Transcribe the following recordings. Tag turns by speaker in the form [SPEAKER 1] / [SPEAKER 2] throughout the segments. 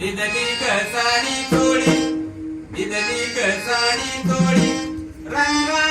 [SPEAKER 1] दिदली घसाडी थोडी दिदली घसाडी कोळी रंगा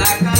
[SPEAKER 1] like I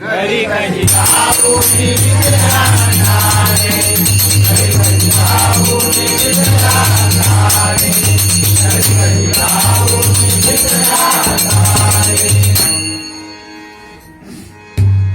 [SPEAKER 1] घरी काही